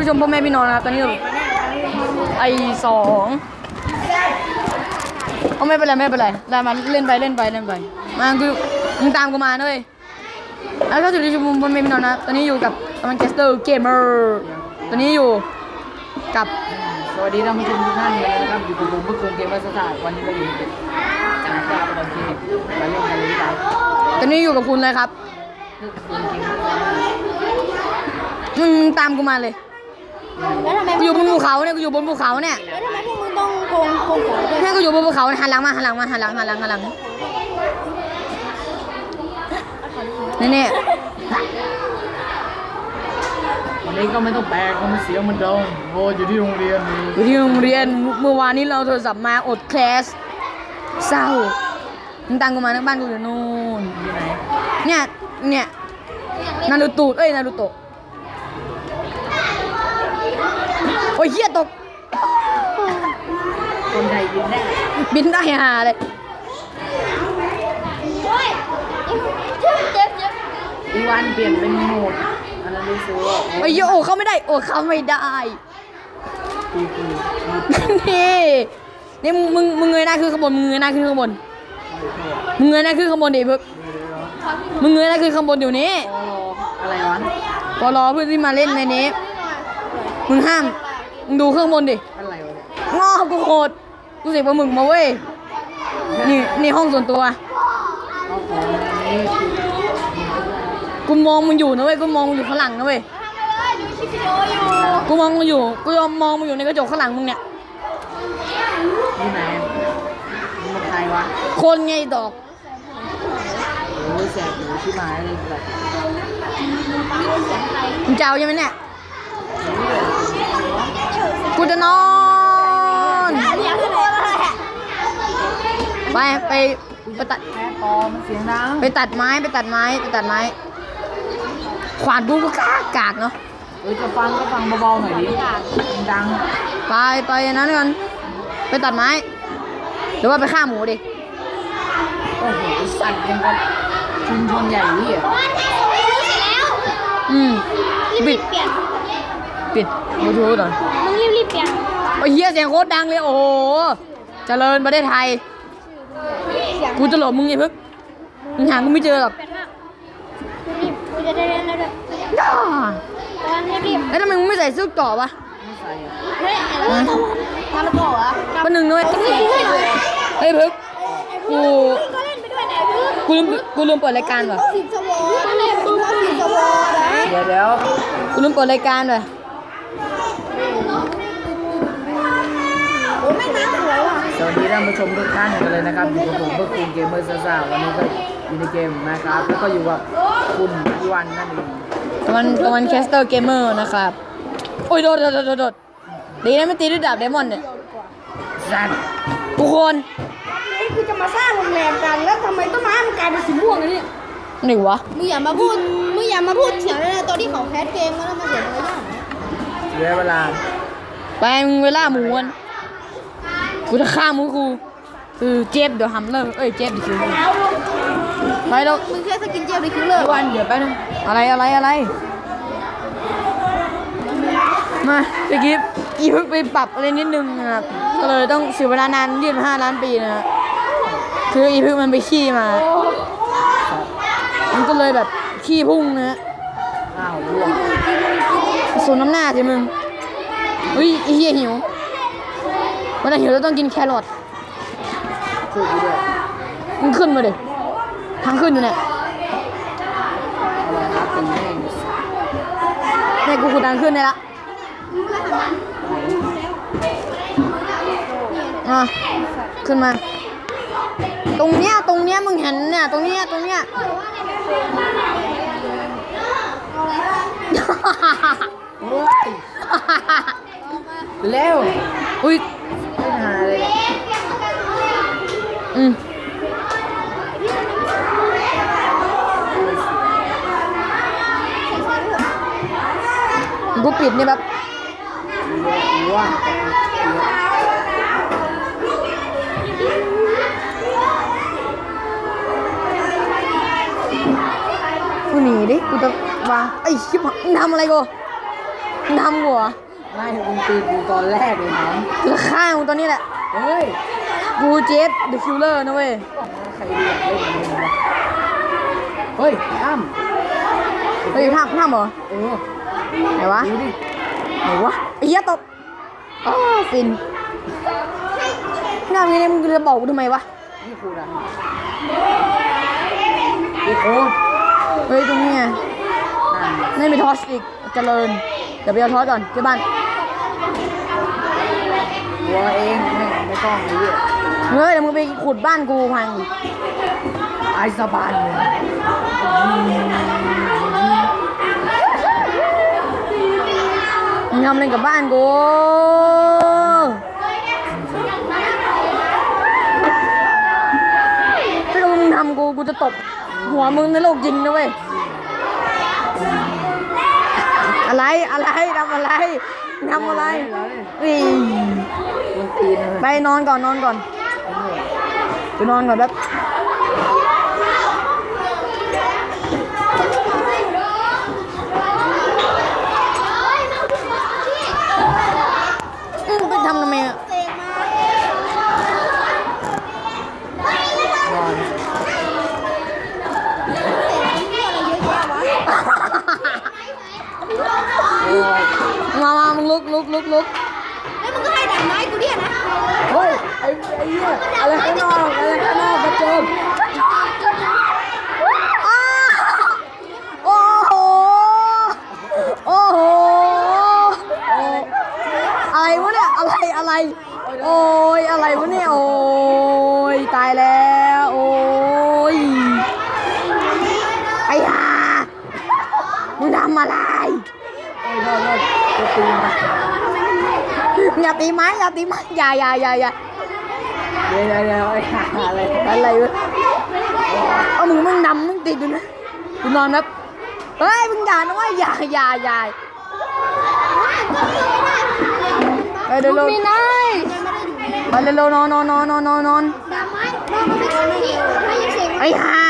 ผู้ชมพ่อแม่พี่น้องนะครับตอนนี้เราไอสองเอาไม่เป็นไรไม่เป็นไรได้มาเล่นไปเล่นไปเล่นไปมาคือมึงตามกูมาด้วยแล้วก็จุดที่ชมพ่อแม่พี่น้องนะตอนนี้อยู่กับมันเชสเตอร์เกมเมอร์ตอนนี้อยู่กับสวัสดีท่านผู้ชมทุกท่านเลยนะครับอยู่กับผมเมื่อคืนเกมวัสดุวันนี้ก็อยู่กับจานกาบอลเคมาเล่นกันเลยครับตอนนี้อยู่กับคุณเลยครับมึงตามกูมาเลย แล้วทำไมกูอยู่บนภูเขาเนี่ยกูอยู่บนภูเขาเนี่ยแล้วทำไมพวกมึงต้องโกงโกงของด้วยแม่กูอยู่บนภูเขาหันหลังมาหันหลังมาหันหลังหันหลังหันหลังนี่นี่วันนี้ก็ไม่ต้องแปลก็มันเสียงมันดังโอ้อยู่ที่โรงเรียนนี่อยู่ที่โรงเรียนเมื่อวานนี้เราโทรศัพท์มาอดแคลสเศร้ามึงตังกูมานะบ้านกูอยู่นู่นที่ไหน เนี่ย เนี่ย นารูโตะเอ้ย นารูโตะโอ้ยเหี้ยตก คนไทยยินแน่บินได้ฮาเลยโอ้ยเจ็บเจ็บเจ็บอีวันเปลี่ยนเป็นโหมดอันนั้นรู้สึกว่าโอ้ยโอ้เข้าไม่ได้ โอ้เข้าไม่ได้คือคือนี่นี่มึงมึงมึงเงยหน้าขึ้นข้างบนมึงเงยหน้าขึ้นข้างบนมึงเงยหน้าขึ้นข้างบนดิเพิ่งมึงเงยหน้าขึ้นข้างบนเดี๋ยวนี้ปออะไรวะพอรอเพื่อนที่มาเล่นในนี้มึงห้าม มึงดูข้างบนดิอะไรวะเนี่ยงอกูโหดกูเสียปลาหมึกมาเว้ย นี่นี่ห้องส่วนตัว เอาของอันนี้คือกูมองมึงอยู่นะเว้ย กูมองมึงอยู่ข้างหลังนะเว้ยดูคลิปวิดีโออยู่กูมองมึงอยู่ กูยอมมองมึงอยู่ในกระจกข้างหลังมึงเนี่ย ที่ไหนมึงมาใครวะคนไงดอก โอ้ยแสบหูชิบหายเลยแบบมึงจะเอาใช่ไหมเนี่ย กูจะนอนเดี๋ยวขึ้นเลยไปไปไปตัดแม่ปอมันเสียงดังไปตัดไม้ไปตัดไม้ไปตัดไม้ ขวานกูก็กากกากเนาะเออจะฟังก็ฟังเบาๆหน่อยดิดังไปไปอันนั้นกันไปตัดไม้ หรือว่าไปฆ่าหมูดิ โอ้โหสัตว์ยังกับชุมชนใหญ่นี่อะวันนี้รู้เสร็จแล้วอืมรีบปิรีดบเปลี่ยนปิดบลูทูธหน่อยมึง รีบรีบเปลี่ยนโอ้ยเฮียเสียงโคตรดังเลยโอ้โหเจริญประเทศไทยเสียงกูจะหลบมึงไงพึกมึงหากูไม่เจอหรอกเป็นมากกูรีบกูจะได้เล่นแล้วด้วยย่าตอนรีบรีบแล้วทำไมมึงไม่ใส่เสื้อเกราะวะไม่ใส่อะเฮ้ยอะไรตะวันมาระบอกเหรอก็หนึ่งด้วยเฮ้ยเฮ้ยเฮ้ยเฮ้ยพึกกูก็เล่นไปด้วยไหนเพื่อนกูลืมกูลืมเปิดรายการว่ะสิบสวอเล่นมึงก็สิบสวอนะเดี๋ยวเดี๋ยวกูลืมเปิดรายการว่ะ โอ้แม่น้ำสวยว่ะ สวัสดีท่านผู้ชมทุกท่านกันเลยนะครับอยู่กับผมเพื่อคุณเกมเมอร์ซ่าๆวันนี้ก็อยู่ในเกมนะครับ แล้วก็อยู่กับคุณอีวันนั่นเองตะวันตะวันแคสเตอร์เกมเมอร์นะครับโอ้ยโดดโดดโดดโดดดีนะไม่ตีด้วยดาบเดมอนเนี่ยสัตว์ทุกคนนี่คือจะมาสร้างโรงแรมกันแล้วทำไมต้นไม้มันกลายเป็นสีม่วงเนี่ยหนึ่งวะมึงอย่ามาพูดมึงอย่ามาพูดเสียงเลยนะตอนที่เขาแคสเกมแล้วมาเสียงอะไรบ้างเสียเวลาไปมึงเวลาหมูกัน กูจะฆ่ามึงกูคือเจ็บเดี๋ยวหำเลยเอ้ยเจ็บเดี๋ยวคิวเลยไปแล้วมึงแค่สกินเจลในคิวเลอร์อีวันเดี๋ยวแป๊บนึงอะไรอะไรอะไรมาเมื่อกี้อีพึกไปปรับอะไรนิดนึงนะครับก็เลยต้องเสียเวลานานยี่สิบห้าล้านปีนะฮะคืออีพึกมันไปขี้มา มันก็เลยแบบขี้พุ่งนะฮะอ้าวร่วงสูนน้ำหน้าสิมึงเฮ้ยไอ้เฮียหิว วันไหนหิวเราต้องกินแครอทช่วยกูด้วยมึงขึ้นมาดิทางขึ้นอยู่เนี่ยอะไรครับตีแม่งเนี่ยกูขุดทางขึ้นได้ละอะขึ้นมา ตรงเนี้ยตรงเนี้ยมึงเห็นเนี่ยตรงเนี้ยตรงเนี้ยโอ้ยเร็วอุ้ย อืมกูปิดนี่แบบหัวกูหนีดิ กูจะวางไอ้ชิบหายมึงทำอะไรกูมึงทำกูเหรอไม่มึงตีกูตอนแรกเลยน้องกูจะฆ่ามึงตอนนี้แหละ เฮ้ย กูเจฟเดอะคิลเลอร์นะเว้ย ใครเรียกเล่นมึงวะเฮ้ยอ้ำเฮ้ยทำทำเหรอ เออไหนวะ ดูดิไหนวะไอ้เหี้ยตบอ้าวฟินงานนี้มึงจะบอกกูทำไมวะ นี่ครูนะนี่ครูเฮ้ยตรงนี้ไงนั่นไม่มีทอสอีกเจริญ เดี๋ยวไปเอาทอสก่อนที่บ้าน หัวเองไม่ไม่ต้องไอ้เหี้ยเฮ้ยเดี๋ยวมึงไปขุดบ้านกูพังไอ้สะบานเลยมึงทำอะไรกับบ้านกูถ้ามึงทำกูกูจะตบหัวมึงในโลกจริงนะเว้ย อะไรอะไรทำอะไรทำอะไรอีมึงตีนเลยไปนอนก่อนนอนก่อนไปนอนก่อนแป๊บอืมไปทำทำไมอะ เสกมา นอน โอ้ย มามามึงลุกลุกลุกลุกแล้วมึงก็ให้ดาบไม้กูเนี่ยนะเฮ้ยไอ้ไอ้เหี้ยอะไรข้างนอกอะไรข้างนอกกระโจมอ้าโอ้โห โอ้โหโอ้อะไรวะเนี่ยอะไรอะไร โอ้ยอะไรวะเนี่ยโอ้ยตายแล้วโอ้ยไอ้ห่ามึงทำอะไร โอ้ยโน่นโน่นจะตีมาอย่าตีไม้อย่าตีไม้อย่าอย่าอย่าอย่าเดี๋ยวเดี๋ยวเดี๋ยวไอ้ห่าอะไรอะไรวะเอามึงมึงดำมึงติดดูนะกูนอนแบบเฮ้ยมึงอย่านะว่าอย่าอย่าอย่าไปเร็วๆไม่ได้ไปเร็วๆนอนนอนนอนนอนนอนไม้ดาบไม้ที่ให้ยังเสกไอ้ห่า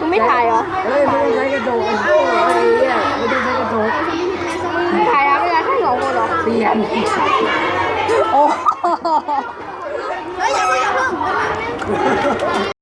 มึง ไม่ถ่ายเหรอเฮ้ยไม่ต้องใช้กระโจกไอ้โง่ไอ้เหี้ยไม่ต้องใช้กระโจกมึงถ่ายแล้วเวลาแค่สองคนเหรอเปลี่ยนโอ้ เฮ้ยอย่าเพิ่งอย่าเพิ่ง